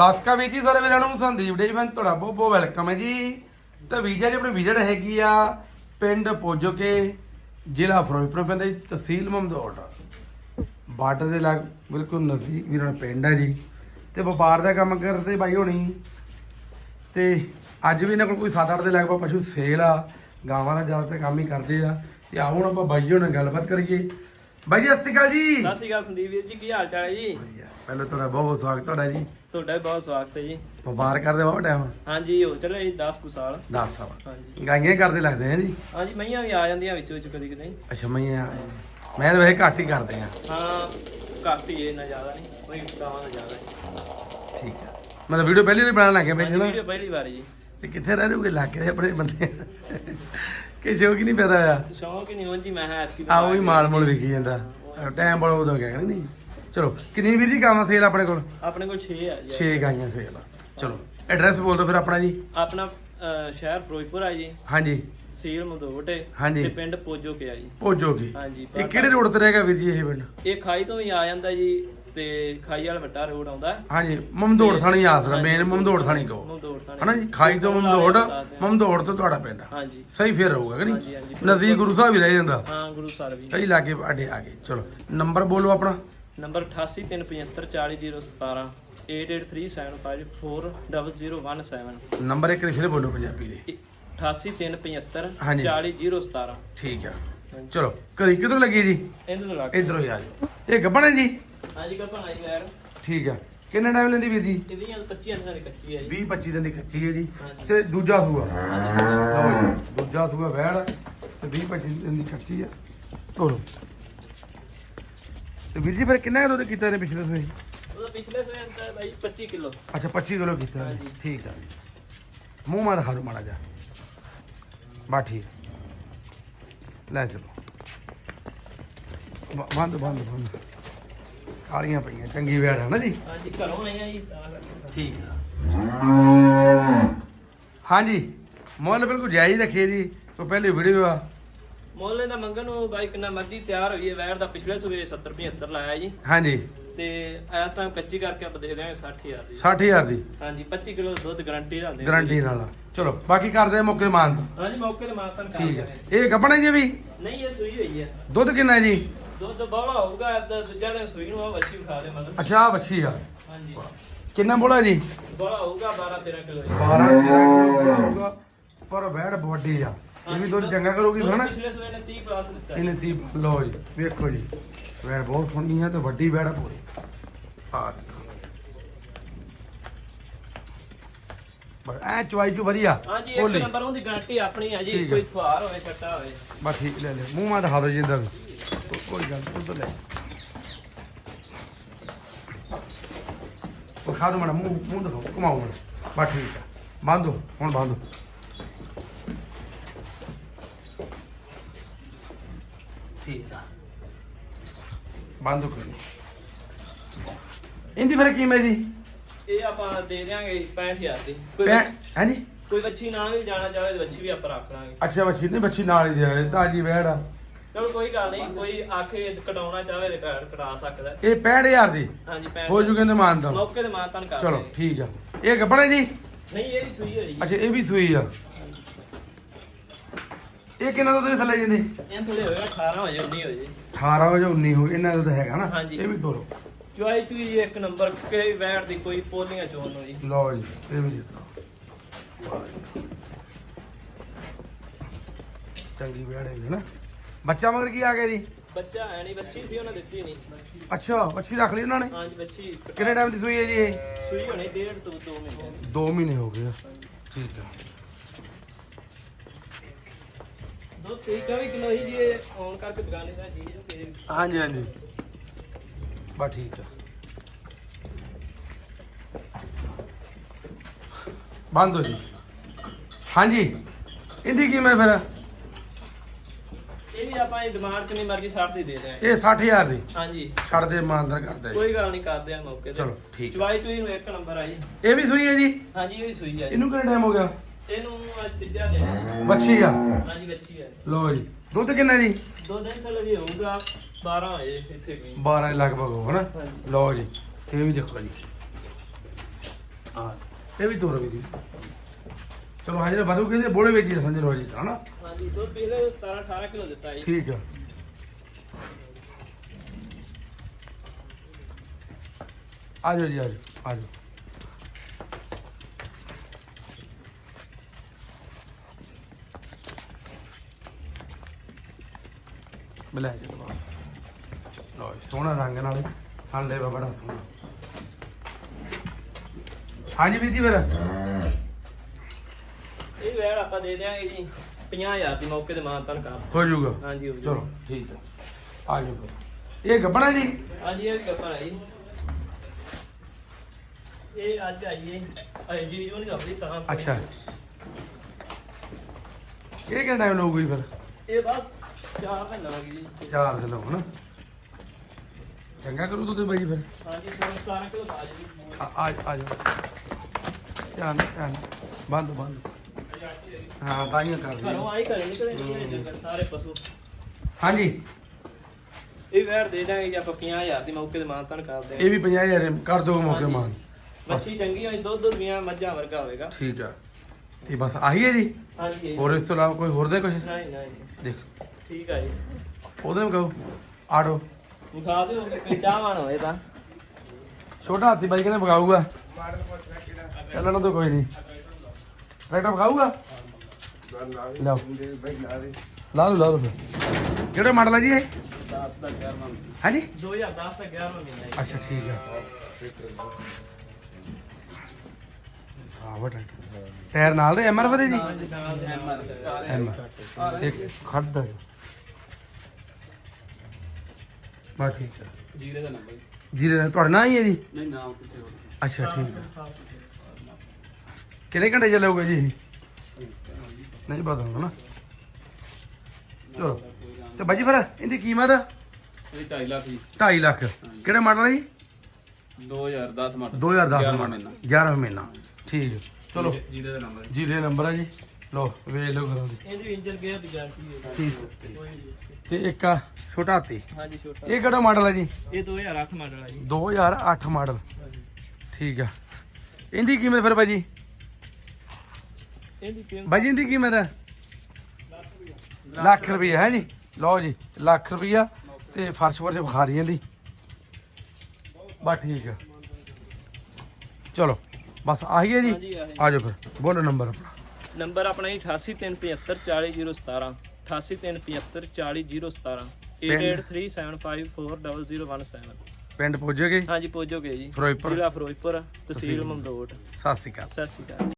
ਸਾਸਕਾ ਵੀਰ ਜੀ, ਸਾਰੇ ਵੀਰਾਂ ਨੂੰ ਸੰਦੀਪ ਡੇ ਫੈਨ ਤੁਹਾਡਾ ਬਹੁਤ ਬਹੁਤ ਵੈਲਕਮ ਹੈ ਜੀ। ਤਾਂ ਵੀਜ਼ਾ ਜੀ ਆਪਣੀ ਵਿਜ਼ਿਟ ਹੈਗੀ ਆ ਪਿੰਡ ਪੋਜੋਕੇ, ਜ਼ਿਲ੍ਹਾ ਫਿਰੋਜ਼ਪੁਰ ਪੈਂਦਾ ਜੀ ਤਹਿਸੀਲ ਮਮਦੋਟ। ਬਾਰਡਰ ਦੇ ਲਾਗ, ਬਿਲਕੁਲ ਨਜ਼ਦੀਕ ਵੀਰਾਂ ਦਾ ਪਿੰਡ ਹੈ ਜੀ। ਤੇ ਵਪਾਰ ਦਾ ਕੰਮ ਕਰਦੇ ਬਾਈ ਹੋਣੀ। ਤੇ ਅੱਜ ਵੀ ਇਹਨਾਂ ਕੋਲ ਕੋਈ 7-8 ਦੇ ਲਗਭਗ ਪਸ਼ੂ ਸੇਲ ਆ। ਗਾਵਾਂ ਦਾ ਜ਼ਿਆਦਾਤਰ ਕੰਮ ਹੀ ਕਰਦੇ ਆ। ਤੇ ਆਓ ਹੁਣ ਆਪਾਂ ਬਾਈ ਜੀ ਨਾਲ ਗੱਲਬਾਤ ਕਰੀਏ। ਬਾਈ ਜੀ ਸਤਿ ਸ਼੍ਰੀ ਅਕਾਲ ਜੀ। ਸਤਿ ਸ਼੍ਰੀ ਅਕਾਲ ਸੰਦੀਪ ਵੀਰ ਜੀ ਕੀ ਹਾਲ ਚਾਲ ਹੈ ਜੀ। ਪਹਿਲਾਂ ਤੁਹਾਡਾ ਬਹੁਤ ਬਹੁਤ ਸਵਾਗਤ ਤੁਹਾਡਾ ਜੀ। ਤੁਹਾਡਾ ਵੀ ਬਹੁਤ ਸਵਾਗਤ ਹੈ ਜੀ। ਵਪਾਰ ਕਰਦੇ ਬਹੁਤ ਟਾਈਮ ਹਾਂਜੀ ਹੋ ਚੱਲੇ ਜੀ 10 ਕੁ ਸਾਲ। 10 ਸਾਲ। ਹਾਂਜੀ। ਗਾਈਆਂ ਹੀ ਕਰਦੇ ਲੱਗਦੇ ਆ ਜੀ? ਹਾਂਜੀ ਮਈਆਂ ਵੀ ਆ ਜਾਂਦੀਆਂ ਵਿੱਚ ਵਿੱਚ ਕਦੀ ਕਦੀ ਅੱਛਾ ਮੈਂ ਮੈਂ ਤਾਂ ਵੈਸੇ ਘੱਟ ਹੀ ਕਰਦੇ ਆ। ਹਾਂ ਘੱਟ ਹੀ ਹੈ ਇੰਨਾ ਜ਼ਿਆਦਾ ਨਹੀਂ। ਕੋਈ ਗਾਵਾਂ ਦਾ ਜ਼ਿਆਦਾ ਹੈ ਠੀਕ ਆ। ਮਤਲਬ ਵੀਡੀਓ ਪਹਿਲੀ ਵਾਰੀ ਬਣਾਉਣ ਲੱਗੇ ਪਹਿਲੇ ਵੀਡੀਓ ਪਹਿਲੀ ਵਾਰ ਜੀ। ਤੇ ਕਿੱਥੇ ਰਹਿ ਰਹੇ ਲੱਗੇ ਆਪਣੇ ਬੰਦੇ। ਕਿ ਸ਼ੌਕ ਹੀ ਨਹੀਂ ਪੈਦਾ ਆ ਸ਼ੌਂਕ ਹੀ ਨਹੀਂ ਹੁੰਦੀ ਮੈਂ ਹੈ ਐਤਕੀ ਆ ਉਹੀ ਮਾਲ ਮੂਲ ਵਿਕੀ ਜਾਂਦਾ। ਟਾਈਮ ਬੜਾ ਉਦੋਂ ਗਿਆ ਨਹੀਂ? ਚਲੋ ਕਿੰਨੀ ਵੀਰ ਜੀ ਗਾਵਾਂ ਸੇਲ ਆਪਣੇ ਕੋਲ? ਆਪਣੇ ਕੋਲ 6 ਆ ਜੀ। 6 ਗਾਈਆਂ ਸੇਲ ਚਲੋ ਐਡਰੈਸ ਬੋਲ ਦਿਓ ਫਿਰ ਆਪਣਾ ਜੀ। ਆਪਣਾ ਸ਼ਹਿਰ ਫਿਰੋਜ਼ਪੁਰ ਆ ਜੀ। ਹਾਂਜੀ। ਸੀਲ ਮਦੋਟ ਹੈ ਹਾਂਜੀ। ਤੇ ਪਿੰਡ ਪੋਜੋ ਕੇ ਆ ਜੀ। ਪੋਜੋਗੀ ਹਾਂਜੀ ਇਹ ਕਿਹੜੇ ਰੋਡ ਤੇ ਰਹੇਗਾ ਵੀਰ ਜੀ ਇਹ ਪਿੰਡ? ਇਹ ਖਾਈ ਤੋਂ ਵੀ ਆ ਜਾਂਦਾ ਜੀ। ਤੇ ਖਾਈ ਵਾਲਾ ਵੱਡਾ ਰੋਡ ਆਉਂਦਾ। ਹਾਂਜੀ ਮਮਦੋੜ ਥਾਣੀ ਆਸਰਾ ਮੇਨ ਮਮਦੋੜ ਥਾਣੀ ਕੋ ਮਦੋੜ ਥਾਣੇ। ਹਨਾ ਜੀ ਖਾਈ ਤੋਂ ਮਮਦੋੜ ਮਮਦੋੜ ਤੋਂ। ਤੁਹਾਡਾ ਪਿੰਡ। ਹਾਂਜੀ। ਸਹੀ ਫੇਰ ਰਹੂਗਾ ਕਿ ਹਾਂਜੀ, ਨਹੀਂ ਹਾਂਜੀ। ਨਜ਼ਦੀਕ ਗੁਰੂ ਸਾਹਿਬ ਹੀ ਰਹਿ ਜਾਂਦਾ। ਹਾਂ ਗੁਰੂ ਸਾਹਿਬ ਜੀ। ਕਈ ਲਾਗੇ ਅੱਡੇ ਆ ਗਏ। ਚਲੋ ਨੰਬਰ ਬੋਲੋ ਆਪਣਾ। ਨੰਬਰ 8837540017 8837540017 ਨੰਬਰ ਇੱਕ ਵਾਰੀ ਫਿਰ ਬੋਲੋ ਪੰਜਾਬੀ ਦੇ। 8837540017 ਹਾਂਜੀ। 40017 ਠੀਕ ਆ। ਚਲੋ ਘਰੀ ਕਿਧਰੋਂ ਲੱਗੀ ਜੀ? ਇਹਨਾਂ ਲੱਗ ਇਧਰੋਂ ਹੀ ਆ ਜਾਓ। ਇਹ ਗੱਬਣ ਹੈ ਜੀ? ਹਾਂਜੀ ਕਾ ਭਾਣਾ ਜੀ ਯਾਰ ਠੀਕ ਆ। ਕਿੰਨਾ ਟਾਈਮ ਲੈਂਦੀ ਵੀਰ ਜੀ? ਇਹ ਵੀ 25 ਅੰਨਾਂ ਦੀ ਕੱਚੀ ਹੈ ਜੀ। 20 25 ਦਿਨ ਦੀ ਕੱਚੀ ਹੈ ਜੀ। ਹਾਂਜੀ। ਤੇ ਦੂਜਾ ਸੂਆ। ਲਓ ਜੀ ਦੂਜਾ ਸੂਆ ਵੈੜ ਤੇ 20 25 ਦਿਨ ਦੀ ਕੱਚੀ ਆ। ਤੋਰੋ ਤੇ ਵੀਰ ਜੀ ਫਿਰ ਕਿੰਨਾ ਦੁੱਧ ਕੀਤਾ ਇਹਨੇ ਪਿਛਲੇ ਸੂਏ? ਉਹਦਾ ਪਿਛਲੇ ਸਵੇਰ ਦਾ ਭਾਈ 25 ਕਿਲੋ। ਅੱਛਾ 25 ਕਿਲੋ ਕੀਤਾ ਇਹਨੇ। ਹਾਂਜੀ। ਠੀਕ ਆ ਮੂੰਹ ਮਾ ਦਿਖਾ ਦਿਓ ਮਾੜਾ ਜਾ। ਬਾ ਠੀਕ। ਲੈ ਚਲੋ। ਬ- ਬੰਦ ਬੰਦ ਬੰਦ। ਕਾਲੀਆਂ ਪਈਆਂ ਚੰਗੀ ਵੈੜ ਹੈ ਨਾ ਜੀ? ਹਾਂਜੀ ਘਰੋਂ ਆਏ ਆ ਜੀ ਤਾਂ ਕਰਕੇ। ਠੀਕ ਆ। ਹਾਂਜੀ ਮੁੱਲ ਬਿਲਕੁਲ ਜਾਇਜ਼ ਰੱਖਿਏ ਜੀ ਤੋਂ ਪਹਿਲੀ ਵੀਡੀਓ ਆ। ਮੁੱਲ ਦਾ ਮੰਗਣ ਨੂੰ ਬਾਈ ਕਿੰਨਾ ਮਰਜ਼ੀ ਤਿਆਰ ਹੋਈ ਹੈ ਵੈਰ ਦਾ ਪਿਛਲੇ ਸਵੇਰ 70 75 ਲਾਇਆ ਜੀ। ਹਾਂਜੀ। ਤੇ ਇਸ ਟਾਈਮ ਕੱਚੀ ਕਰਕੇ ਆਪਾਂ ਦੇ ਦਿਆਂਗੇ 60000 ਦੀ। 60000 ਦੀ? ਹਾਂਜੀ 25 ਕਿਲੋ ਦੁੱਧ ਗਾਰੰਟੀ ਦਾ ਦੇ ਗਾਰੰਟੀ ਨਾਲ ਚਲੋ ਬਾਕੀ ਕਰਦੇ ਮੌਕੇ ਮਾਨ ਹਾਂਜੀ ਮੌਕੇ ਤੇ ਮਾਤਨ ਕਰ ਠੀਕ ਹੈ। ਇਹ ਗੱਬਣਾ ਜੀ ਵੀ? ਨਹੀਂ ਇਹ ਸੂਈ ਹੋਈ ਹੈ ਦੁੱਧ ਕਿੰਨਾ ਹੈ ਜੀ? ਦੁੱਧ ਬੋਲਾ ਹੋਊਗਾ ਏਦਾਂ ਦੂਜਾ ਦਿਨ ਸੂਈ ਨੂੰ ਆ ਵੱਛੀ ਵਿਖਾ ਦੇ ਮਗਰ ਅੱਛਾ ਆਹ ਵੱਛੀ ਆ। ਹਾਂਜੀ। ਕਿੰਨਾ ਬੋਲਾ ਜੀ? ਬੋਲਾ ਹੋਊਗਾ 12 13 ਕਿਲੋ ਜੀ। 12 13 ਹੋਊਗਾ ਪਰ ਵੈੜ ਵੱਡੀ ਆ। ਇਹ ਵੀ ਦੁੱਧ ਚੰਗਾ ਕਰੂਗੀ ਦੁੱਧ ਹਨਾ ਪਿਛਲੇ ਸਵੇਰ ਨੇ 30 ਪਲੱਸ ਦਿੱਤਾ। ਇਹਨੇ ਤੀ ਲਓ ਜੀ ਵੇਖੋ ਜੀ। ਵੈੜ ਬਹੁਤ ਸੋਹਣੀ ਆ ਤੇ ਵੱਡੀ ਵੈੜ ਆ ਪੂਰੀ। ਆ ਦੇਖੋ। ਬਸ ਐ ਚੁਆਈ ਚੂ ਵਧੀਆ। ਹਾਂਜੀ ਇੱਕ ਭੋਲੀ। ਨੰਬਰ ਉਹਦੀ ਗਾਰੰਟੀ ਆਪਣੀ ਹੈ ਜੀ ਠੀਕ ਹੈ। ਕੋਈ ਫੁਹਾਰ ਹੋਵੇ ਛੱਟਾ ਹੋਵੇ। ਬਸ ਠੀਕ ਲੈ ਲੈ। ਮੂੰਹ ਮਾ ਦਿਖਾ ਦੋ ਜਿੰਦਾ ਵੀ। ਕੋ- ਕੋਈ ਗੱਲ ਦੁੱਧ ਲੈ। ਉਹ ਖਾ ਦੋ ਮੜਾ ਮੂੰਹ ਮੂੰਹ ਦਿਖਾਓ ਘੁਮਾਓ ਮੜਾ। ਬਸ ਠੀਕ ਆ। ਬੰਦੋ ਹੁਣ ਬੰਦੋ ਠੀਕ ਆ। ਬੰਦੋ ਕਰੋ ਇੰਦੀ ਫਿਰ ਕੀ ਮੈਂ ਜੀ ਇਹ ਆਪਾਂ ਦੇ ਦਿਆਂਗੇ 65000 ਦੀ। ਕੋਈ ਪੈ ਹਾਂਜੀ ਕੋਈ ਵੱਛੀ ਨਾਲ ਵੀ ਜਾਣਾ ਚਾਹੇ ਤੇ ਵੱਛੀ ਵੀ ਆਪਾਂ ਰੱਖ ਲਾਂਗੇ। ਅੱਛਾ ਬੱਚੀ ਨਹੀਂ ਬੱਚੀ ਨਾਲ ਹੀ ਦੇ ਤਾਜੀ ਆ। ਚਲੋ ਕੋਈ ਗੱਲ ਨਹੀਂ ਕੋਈ ਆਖੇ ਕਟਾਉਣਾ ਚਾਹੇ ਤੇ ਘਰ ਕਟਾ ਸਕਦਾ। ਹੈ। ਇਹ 65000 ਦੀ? ਹਾਂਜੀ ਪੈਣ ਹੋ ਜੂਗੇ ਤੇ ਮਾਨਦਾ ਮੌਕੇ ਤੇ ਮਾਤਨ ਕਰ ਚਲੋ। ਠੀਕ ਆ। ਇਹ ਗੱਬਣਾ ਜੀ? ਨਹੀਂ ਇਹ ਵੀ ਸੂਈ ਹੋਈ ਅੱਛਾ ਇਹ ਵੀ ਸੂਈ ਆ। ਇਹ ਕਿੰਨਾ ਦੁੱਧ ਦੇ ਥੱਲੇ ਜਾਂਦੇ? ਇਹ ਥੋੜੇ ਹੋਏਗਾ 18 ਹੋ ਜਾਏ 19 ਹੋ ਜਾਏ 18 ਹੋ ਜਾਂ 19 ਹੋ ਇਹਨਾਂ ਦਾ ਤਾਂ ਹੈਗਾ ਨਾ। ਇਹ ਵੀ ਤੋਰੋ। ਚੁਆਈ ਚੁਈ ਇੱਕ ਨੰਬਰ ਕਿਹੜੀ ਵੈਟ ਦੀ ਕੋਈ ਪੋਲੀਆਂ ਚੋਣ ਨੂੰ ਜੀ। ਲਓ ਜੀ ਇਹ ਵੀ ਜਿੱਤੋ ਚੰਗੀ ਵਿਆੜੇ ਵੀ ਨਾ। ਬੱਚਾ ਮਗਰ ਕੀ ਆ ਗਿਆ ਜੀ? ਬੱਚਾ ਹੈ ਨਹੀਂ ਬੱਚੀ ਸੀ ਉਹਨਾਂ ਦਿੱਤੀ ਨਹੀਂ। ਅੱਛਾ ਬੱਚੀ ਰੱਖ ਲਈ ਉਹਨਾਂ ਨੇ? ਹਾਂਜੀ ਬੱਚੀ ਕਿੰਨੇ ਟਾਈਮ ਦੀ ਸੂਈ ਹੈ ਜੀ ਇਹ? ਸੂਈ ਹੋਣੀ ਡੇਢ ਤੋਂ 2 ਮਹੀਨੇ ਦੀ। 2 ਮਹੀਨੇ ਹੋ ਗਏ। ਠੀਕ ਆ। ਦੋ 23 ਕਿਲੋ ਹੀ ਜੀ ਇਹ ਆਨ ਕਰਕੇ ਦੁਕਾਨੇ ਦਾ ਜੀ ਤੇ ਹਾਂਜੀ ਹਾਂਜੀ। ਬਸ ਠੀਕ ਆ। ਬੰਦ ਹੋ ਜੀ। ਹਾਂਜੀ। ਇਹਦੀ ਕੀਮਤ ਫਿਰ? ਇਹ ਵੀ ਆਪਾਂ ਇਹ ਡਿਮਾਂਡ ਕਿੰਨੀ ਮਰਜ਼ੀ 60 ਦੀ ਦੇ ਦਿਆਂਗੇ ਇਹ 60000 ਦੀ? ਹਾਂਜੀ। ਛੱਡ ਦੇ ਇਮਾਨਦਾਰ ਕਰਦੇ ਕੋਈ ਗੱਲ ਨਹੀਂ ਕਰਦੇ ਆ ਮੌਕੇ ਤੇ। ਚਲੋ, ਠੀਕ। ਚੁਆਈ ਚੁਈ ਨੂੰ ਇੱਕ ਨੰਬਰ ਆ ਜੀ। ਇਹ ਵੀ ਸੂਈ ਹੈ ਜੀ? ਹਾਂਜੀ ਇਹ ਵੀ ਸੂਈ ਆ ਜੀ। ਇਹਨੂੰ ਕਿੰਨਾ ਟਾਈਮ ਹੋ ਗਿਆ? ਇਹਨੂੰ ਅੱਜ ਤੀਜਾ ਹੈ। ਬੱਚੀ ਆ? ਹਾਂਜੀ ਬੱਚੀ ਹੈ ਲਓ ਜੀ ਦੁੱਧ ਕਿੰਨਾ ਜੀ? ਦੋ ਦਿਨ ਤੋਂ ਹੋਊਗਾ 12 ਵਜੇ ਇੱਥੇ ਵੀ। 12 ਦੇ ਲਗਭਗ ਹੋ ਹਨਾ? ਹਾਂਜੀ। ਲਓ ਜੀ ਇਹ ਵੀ ਦੇਖੋ ਜੀ। ਹਾਂ ਇਹ ਵੀ ਤੋਰ ਵੀ ਜੀ। ਚਲੋ ਹਾਜ਼ਰ ਵਧੂ ਕਹਿੰਦੇ ਬੋਲੇ ਵਿੱਚ ਹੀ ਸਮਝ ਲਓ ਜੀ ਹਨਾ? ਹਾਂਜੀ ਦੁੱਧ ਪਿਛਲੇ 17 18 ਕਿਲੋ ਦਿੱਤਾ ਜੀ। ਠੀਕ ਆ। ਆ ਜਾਓ ਜੀ ਆ ਜਾਓ ਆ ਜਾਓ। ਜੀ ਲਓ ਜੀ, ਸੋਹਣਾ ਰੰਗ ਨਾਲ ਹਾਂ ਲੈ ਬੜਾ ਸੋਹਣਾ। ਹਾਂਜੀ ਵੀਰ ਜੀ ਫਿਰ। ਇਹ ਵੈੜ ਆਪਾਂ ਦੇ ਦਿਆਂਗੇ ਜੀ। 50000 ਦੀ ਮੌਕੇ ਤੇ ਮਾਨਤਨ ਕਰ ਹੋ ਜਾਊਗਾ। ਹਾਂਜੀ ਹੋ ਚਲੋ ਠੀਕ ਹੈ। ਆ ਜਾਓ ਫਿਰ। ਇਹ ਗੱਬਣਾ ਜੀ? ਹਾਂਜੀ ਇਹ ਵੀ ਗੱਪਾਂ ਹੈ ਜੀ। ਇਹ ਅੱਜ ਆਈਏ ਅਜੇ ਜੀ ਉਹ ਨਹੀਂ ਆਪਣੀ ਤਾਂ ਅੱਛਾ। ਇਹ ਕਿੰਨਾ ਟਾਈਮ ਲੱਗੂਗੀ ਫਿਰ? ਇਹ ਬਸ ਚਾਰ ਮਹੀਨਾ ਲੱਗ ਜੀ। ਚਾਰ ਦਿਨ ਹੋ ਹਨਾ? ਚੰਗਾ ਕਰੂ ਤੂੰ ਤੇ ਬਾਈ ਫਿਰ। ਹਾਂਜੀ 17 ਕਿਲੋ ਆ ਜੀ। ਆ ਆ ਆ ਜਾ ਧਿਆਨ ਨਾਲ, ਧਿਆਨ ਨਾਲ। ਬੰਦ ਬੰਦ। ਹਾਂ ਤਾਂ ਹੀ ਕਰ ਘਰੋਂ ਲਈ ਆਈ ਘਰੇ ਨਿਕਲੇ ਨਿਕਲੇ ਜੰਗਲ ਸਾਰੇ ਪਸ਼ੂ। ਹਾਂਜੀ। ਇਹ ਵੈੜ ਦੇ ਦਾਂਗੇ ਜੀ ਆਪਾਂ 50000 ਦੀ ਮੌਕੇ ਤੇ ਮਾਨਤਨ ਕਰਦੇ ਇਹ ਵੀ 50000 ਕਰ ਦੋ ਮੌਕੇ ਹਾਂਜੀ। ਮਾਨ। ਮੱਛੀ ਚੰਗੀ ਹੋਈ ਦੁੱਧ ਦੁਨੀਆਂ ਮੱਝਾਂ ਵਰਗਾ ਹੋਵੇਗਾ। ਠੀਕ ਆ। ਤੇ ਬਸ ਆਹੀ ਹੈ ਜੀ? ਹਾਂਜੀ ਇਹ- ਹੋਰ ਇਸ ਤੋਂ ਇਲਾਵਾ ਕੋਈ ਹੋਰ ਦੇ ਕੁਝ ਨਹੀਂ ਨਹੀਂ ਦੇਖ। ਠੀਕ ਆ ਜੀ। ਉਹਦੇ ਨੂੰ ਕਹੋ। ਆੜੋ। ਵਿਖਾ ਦਿਓ ਕਿ ਚਾਹਵਾਨ ਹੋਏ ਤਾਂ। ਛੋਟਾ ਹਾਥੀ ਬਾਈ ਕਹਿੰਦੇ ਵਗਾਊਗਾ ਚੱਲਣਾ ਤਾਂ ਕੋਈ ਨਹੀਂ। ਟਰੈਕਟਰ ਵਗਾਊਗਾ ਲਓ। ਲਾ ਲਓ ਲਾ ਲਓ ਫਿਰ। ਕਿਹੜਾ ਮਾਡਲ ਹੈ ਜੀ ਇਹ? 10 ਦਾ 11 ਹਾਂਜੀ? 2010 ਦਾ 11ਵਾਂ ਮਹੀਨਾ ਜੀ ਅੱਛਾ ਠੀਕ ਸਾਵਾ ਟਰੈਕਟਰ ਟਾਇਰ ਨਾਲ ਦੇ ਐਮਆਰ ਵਧੇ ਜੀ? ਹਾਂਜੀ ਨਾਲ ਦੇ ਐਮਆਰ ਐਮਆਰ ਇੱਕ ਖੜਦਾ ਹੈ ਬਾ ਠੀਕ ਹੈ ਜੀਰੇ ਦਾ ਨੰਬਰ। ਜੀਰੇ ਦਾ ਤੁਹਾਡਾ ਨਾਂ ਹੀ ਹੈ ਜੀ? ਨਹੀਂ ਨਾਮ ਕਿਸੇ ਹੋਰ। ਅੱਛਾ ਠੀਕ ਹੈ ਕਿੰਨੇ ਘੰਟੇ ਚੱਲੂਗਾ ਜੀ? ਇਹ? ਨਹੀਂ ਪਤਾ ਹੋਣਾ ਨਾ। ਚਲੋ। ਤੇ ਬਾਜੀ ਫਿਰ ਇਹਦੀ ਕੀਮਤ? ਇਹ 2.5 ਲੱਖ ਜੀ। 2.5 ਲੱਖ। ਕਿਹੜੇ ਮਾਡਲ ਹੈ ਜੀ? 2010 ਮਾਡਲ। 2010 ਮਾਡਲ। 11 ਮਹੀਨਾ। ਠੀਕ। ਹੈ ਚਲੋ ਜੀਰੇ ਦਾ ਨੰਬਰ ਜੀਰੇ ਨੰਬਰ ਹੈ ਜੀ। ਲੋ ਵੇਚ ਲਓ ਕਰੋ। ਦੀ ਇਹਦੀ ਇੰਜਨ ਗੇਅਰ ਦੀ ਗਾਰੰਟੀ ਹੈ। ਠੀਕ। ਹੈ ਕੋਈ ਨਹੀਂ। ਤੇ ਇੱਕ ਆ ਛੋਟਾ ਹਾਥੀ ਹਾਂਜੀ ਛੋਟਾ ਇਹ ਕਿਹੜਾ ਮਾਡਲ ਹੈ ਜੀ? ਇਹ 2008 ਮਾਡਲ ਹੈ ਜੀ। 2008 ਮਾਡਲ। ਠੀਕ ਆ। ਇਹਦੀ ਕੀਮਤ ਫਿਰ ਭਾਜੀ ਇਹਦੀ ਕੀਮਤ ਭਾਜੀ ਇਹਦੀ ਕੀਮਤ ਹੈ? ਲੱਖ ਰੁਪਏ ਹੈ ਜੀ? ਲਓ ਜੀ ਲੱਖ ਰੁਪਈਆ ਤੇ ਫਰਸ਼ ਫਰਸ਼ ਵਿਖਾ ਰਹੀ ਬਸ ਠੀਕ ਆ। ਚਲੋ ਬਸ ਆਹੀ ਹੈ ਜੀ? ਹਾਂਜੀ ਆਹੀ। ਆ ਜਾਓ ਫਿਰ ਬੋਲੋ ਨੰਬਰ ਆਪਣਾ। ਨੰਬਰ ਆਪਣਾ ਜੀ 8837 40017 8837 40017 8837540017 ਪਿੰਡ? ਪੁੱਜੋਗੇ? ਹਾਂਜੀ ਪਹੁੰਚੋਗੇ ਜੀ। ਫਿਰੋਜ਼ਪੁਰ? ਜ਼ਿਲ੍ਹਾ ਫਿਰੋਜ਼ਪੁਰ ਤਹਿਸੀਲ ਮਮਦੋਟ ਸਤਿ ਸ਼੍ਰੀ ਅਕਾਲ। ਸਤਿ ਸ਼੍ਰੀ ਅਕਾਲ।